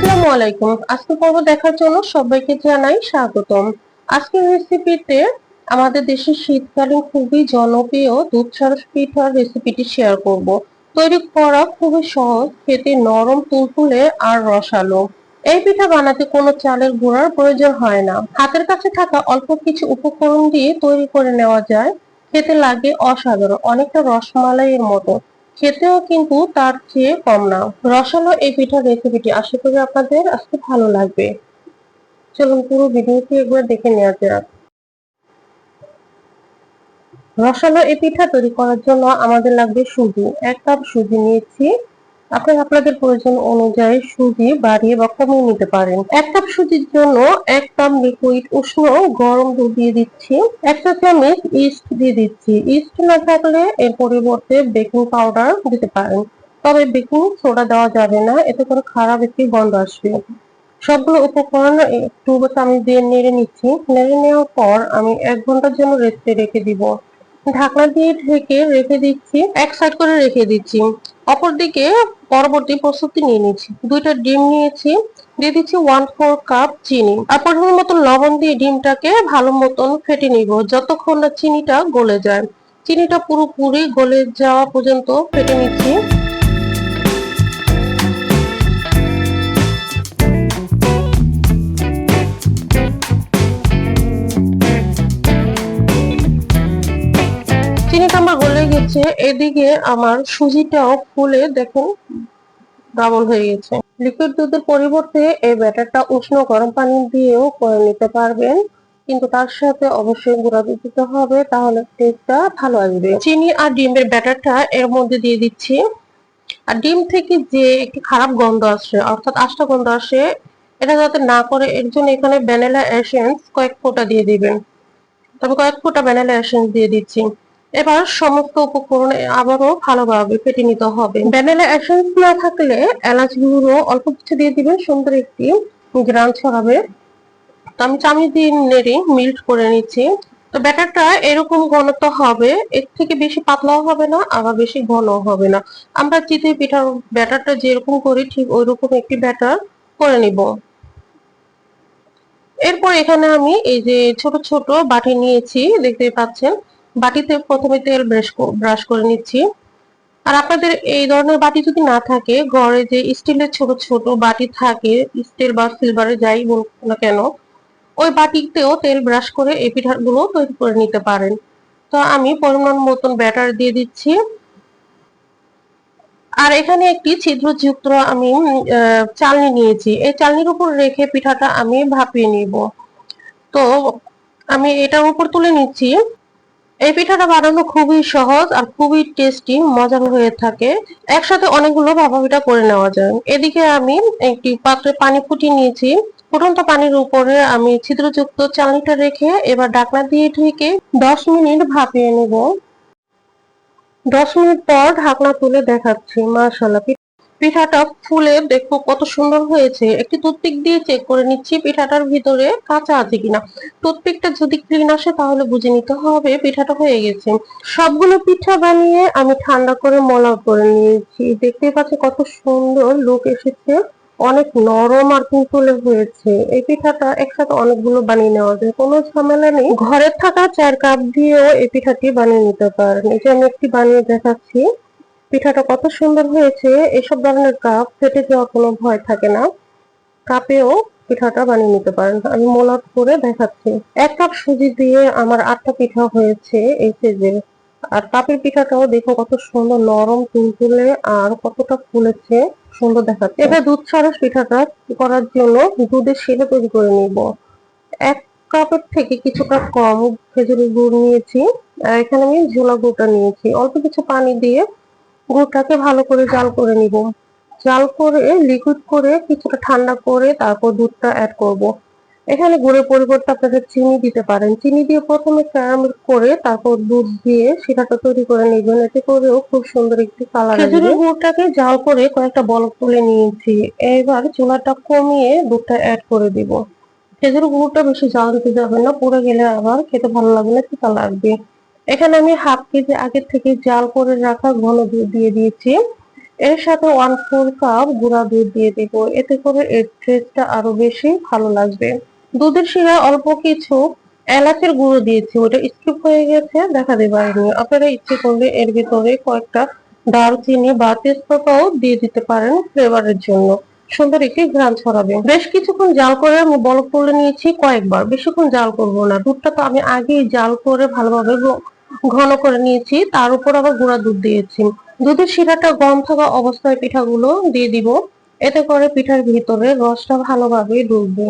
আসসালামু আলাইকুম। আজকে পর্ব দেখার জন্য সবাইকে জানাই স্বাগতম। আজকের রেসিপিতে আমাদের দেশের শীতকালীন খুবই জনপ্রিয় দুধ সারস পিঠার রেসিপিটি শেয়ার করব। তৈরি করা খুবই সহজ, খেতে নরম, তুলতুলে আর রসালো। এই পিঠা বানাতে কোনো চালের গুঁড়ার প্রয়োজন হয় না। হাতের কাছে থাকা অল্প কিছু উপকরণ দিয়ে তৈরি করে নেওয়া যায়। খেতে লাগে অসাধারণ, অনেকটা রসমালাইয়ের মতো। খেতেও কিন্তু তার চেয়ে কম না। রসালো এই পিঠার রেসিপিটি আশা করি আপনাদের আজকে ভালো লাগবে। চলুন পুরো ভিডিওটি একবার দেখে নেওয়া যাক। রসালো এই পিঠা তৈরি করার জন্য আমাদের লাগবে সুজি। এক কাপ সুজি নিয়েছি। আপনারা আপনাদের প্রয়োজন অনুযায়ী সুজি বাড়িয়ে বা কমিয়ে নিতে পারেন। এক কাপ সুজির জন্য এক কাপ লিকুইড উষ্ণ গরম দুধ দিয়ে দিচ্ছি। একটা চামচ ইস্ট দিয়ে দিচ্ছি। ইস্ট না থাকলে এর পরিবর্তে বেকিং পাউডার দিতে পারেন। তবে বেকিং সোডা দেওয়া যাবে না, এতে করে খারাপ একটি গন্ধ আসবে। সবগুলো উপকরণ একটু চামচ দিয়ে নেড়ে নিচ্ছি। নেড়ে নেওয়ার পর আমি এক ঘণ্টার জন্য রেস্টে রেখে দিব। ঢাকনা দিয়ে ঢেকে রেখে দিচ্ছি। এক সাইড করে রেখে দিচ্ছি। অপরদিকে পরবর্তী প্রস্তুতি নিয়ে নিয়েছি। দুইটা ডিম নিয়েছি, দিয়ে দিচ্ছি ওয়ান ফোর কাপ চিনি। আর পরিমাণ মতো লবণ দিয়ে ডিমটাকে ভালো মতন ফেটে নিব, যতক্ষণ না চিনিটা গলে যায়। চিনিটা পুরোপুরি গলে যাওয়া পর্যন্ত ফেটে নিচ্ছি। গেছে এদিকে আমার সুজিটাও ফুলে দেখুন ডাবল হয়ে গেছে। লিকুইড দুধের পরিবর্তে এই ব্যাটারটা উষ্ণ গরম পানি দিয়েও করে নিতে পারবেন। কিন্তু তার সাথে অবশ্যই গুঁড়া দুধ দিতে হবে, তাহলে টেস্টটা ভালো আসবে। চিনি আর ডিমের ব্যাটারটা এর মধ্যে দিয়ে দিচ্ছি। আর ডিম থেকে যে একটি খারাপ গন্ধ আসে, অর্থাৎ আষ্টা গন্ধ আসে, এটা যাতে না করে, এর জন্য এখানে ভ্যানিলা এসেন্স কয়েক ফোঁটা দিয়ে দিবেন। তবে কয়েক ফোঁটা ভ্যানিলা এসেন্স দিয়ে দিচ্ছি। এবার সমস্ত উপকরণ আবারও ভালোভাবে ফেটে নিতে হবে। ভ্যানিলা এসেন্স না থাকলে এলাচ গুঁড়ো অল্প কিছু দিয়ে দিবেন, সুন্দর একটি গ্রান ছড়াবে। তো আমি চামচ দিয়ে নেড়ে মিল্ট করে নিচ্ছি। তো ব্যাটারটা এরকম ঘনত্ব হবে, এর থেকে বেশি পাতলাও হবে না, আবার বেশি ঘনও হবে না। আমরা চিতই পিঠার ব্যাটারটা যেরকম করি, ঠিক ওই রকম একটি ব্যাটার করে নিব। এরপর এখানে আমি এই যে ছোট ছোট বাটি নিয়েছি দেখতে পাচ্ছেন। বাটিতে প্রথমে তেল ব্রাশ ব্রাশ করে নিচ্ছি। আর আপনাদের এই ধরনের বাটি যদি না থাকে, ঘরে যে স্টিলের ছোট ছোট বাটি থাকে, স্টিল বা সিলভারে যাই বলুন না কেন, ওই বাটিতেও তেল ব্রাশ করে এই পিঠাগুলো তৈরি করে নিতে পারেন। তো আমি পরিমাণ মতন ব্যাটার দিয়ে দিচ্ছি। আর এখানে একটি ছিদ্রযুক্ত আমি চালনি নিয়েছি। এই চালনির উপর রেখে পিঠাটা আমি ভাপিয়ে নিব। তো আমি এটার উপর তুলে নিচ্ছি। এই পিঠাটা বানানো খুবই সহজ আর খুবই টেস্টি মজার হয়ে থাকে। একসাথে অনেকগুলো ভাপা পিঠা করে নেওয়া যায়। এদিকে আমি একটি পাত্রে পানি ফুটিয়ে নিয়েছি। ফুটন্ত পানির উপরে আমি ছিদ্রযুক্ত চালনিটা রেখে এবার ডাকনা দিয়ে ঢেকে দশ মিনিট ভাপিয়ে নেব। দশ মিনিট পর ঢাকনা তুলে দেখাচ্ছি মাশাল্লাহ পিঠাটা ফুলে দেখো কত সুন্দর হয়েছে। একটি টুথপিক দিয়ে চেক করে নিচ্ছি পিঠাটার ভিতরে কাঁচা আছে কিনা। টুথপিকটা যদি ক্লিন আসে তাহলে বুঝে নিতে হবে পিঠাটা হয়ে গেছে। সবগুলো পিঠা বানিয়ে আমি ঠান্ডা করে মলাও করে নিয়েছি। দেখতে পাচ্ছি কত সুন্দর লুক এসেছে। অনেক নরম আর তুলে হয়েছে। এই পিঠাটা একসাথে অনেকগুলো বানিয়ে নেওয়া যায়। কোনো ঝামেলা নেই। ঘরের থাকা চার কাপ দিয়েও এই পিঠাটি বানিয়ে নিতে পারেন। যে আমি একটি বানিয়ে দেখাচ্ছি। পিঠাটা কত সুন্দর হয়েছে, এসব ধরনের কাপ ফেটে যাওয়ার কোনো ভয় থাকে না। কাপেও পিঠাটা বানিয়ে নিতে পারেন। আমি মোলাট করে দেখাচ্ছি। এক কাপ সুজি দিয়ে আমার আটটা পিঠা হয়েছে এই সেজে আর কাপের পিঠাটাও দেখো কত সুন্দর নরম, তুলতুলে আর কতটা ফুলেছে, সুন্দর দেখাচ্ছে। এবার দুধ সারস পিঠাটা করার জন্য দুধের শিলে তৈরি করে নিব। এক কাপের থেকে কিছুটা কম খেজুরের গুড় নিয়েছি। আর এখানে আমি ঝোলা গুড়টা নিয়েছি। অল্প কিছু পানি দিয়ে গুড়টাকে ভালো করে জাল করে নিব। জাল করে লিকুইড করে, কিছুটা ঠান্ডা করে তারপর দুধটা অ্যাড করব। এখানে গুড়ের পরিবর্তে আপনারা চিনি দিতে পারেন। চিনি দিয়ে প্রথমে ক্যারামেল করে তারপর দুধ দিয়ে সেটাটা তৈরি করে নেবেন। এতে করেও খুব সুন্দর একটি কালার খেজুরের গুড়টাকে জাল করে কয়েকটা বলক তুলে নিয়েছি। এবার চুলাটা কমিয়ে দুধটা অ্যাড করে দিব। খেজুর গুড়টা বেশি জাল দিতে যাবে না, পড়ে গেলে আবার খেতে ভালো লাগবে না পিতা লাগবে এখানে আমি হাফ কেজি আগের থেকে জাল করে রাখা ঘন দুধ দিয়ে দিয়েছি। এর সাথে ওয়ান ফোর কাপ গুঁড়া দুধ দিয়ে দিব। এতে করে এর টেস্টটা আরও বেশি ভালো লাগবে। দুধের শিরায় অল্প কিছু এলাচের গুঁড়ো দিয়েছি। ওটা স্কিপ হয়ে গেছে, দেখা দেবে পারিনি আপনারা ইচ্ছে করলে এর ভিতরে কয়েকটা দারচিনি বা তেজপাতাও দিয়ে দিতে পারেন ফ্লেভারের জন্য। সুন্দর একটি ঘ্রাণ ছড়াবে। বেশ কিছুক্ষণ জাল করে আমি বলক তুলে নিয়েছি কয়েকবার। বেশিক্ষণ জাল করব না। দুধটা তো আমি আগেই জাল করে ভালোভাবে ঘন করে নিয়েছি। তার উপর আবার গুঁড়া দুধ দিয়েছি। দুধের শিরাটা গম থাকা অবস্থায় পিঠাগুলো দিয়ে দিব। এতে করে পিঠার ভিতরে রসটা ভালোভাবে ঢুকবে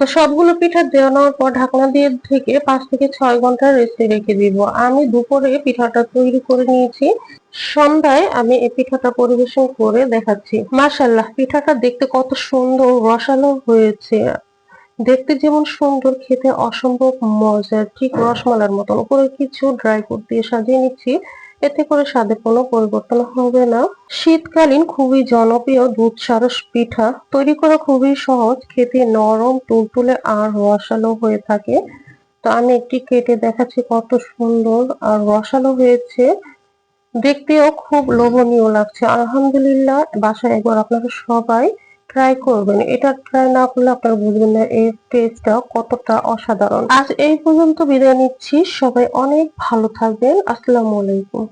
তো সবগুলো পিঠা দেওয়ানোর পর ঢাকনা দিয়ে থেকে পাঁচ থেকে ছয় ঘণ্টা রেস্টে রেখে দিব। আমি দুপুরে পিঠাটা তৈরি করে নিয়েছি। সন্ধ্যায় আমি এই পিঠাটা পরিবেশন করে দেখাচ্ছি। মাশাল্লাহ পিঠাটা দেখতে কত সুন্দর, রসালো হয়েছে। দেখতে যেমন সুন্দর, খেতে অসম্ভব মজার। ঠিক রসমালার মতন। উপরে কিছু ড্রাই ফ্রুট দিয়ে সাজিয়ে নিচ্ছি। এতে করে স্বাদে কোনো পরিবর্তন হবে না। শীতকালীন খুবই জনপ্রিয় দুধ সারস পিঠা। তৈরি করা খুবই সহজ, খেতে নরম, তুলতুলে আর রসালো হয়ে থাকে। তো আমি একটি কেটে দেখাচ্ছি কত সুন্দর আর রসালো হয়েছে। দেখতেও খুব লোভনীয় লাগছে। আলহামদুলিল্লাহ, বাসায় একবার আপনারা সবাই ট্রাই করবেন, এটা ট্রাই না করলে আপনারা বুঝবেন না, এই টেস্টটা কতটা অসাধারণ। আজ এই পর্যন্ত বিদায় নিচ্ছি, সবাই অনেক ভালো থাকবেন, আসসালামু আলাইকুম।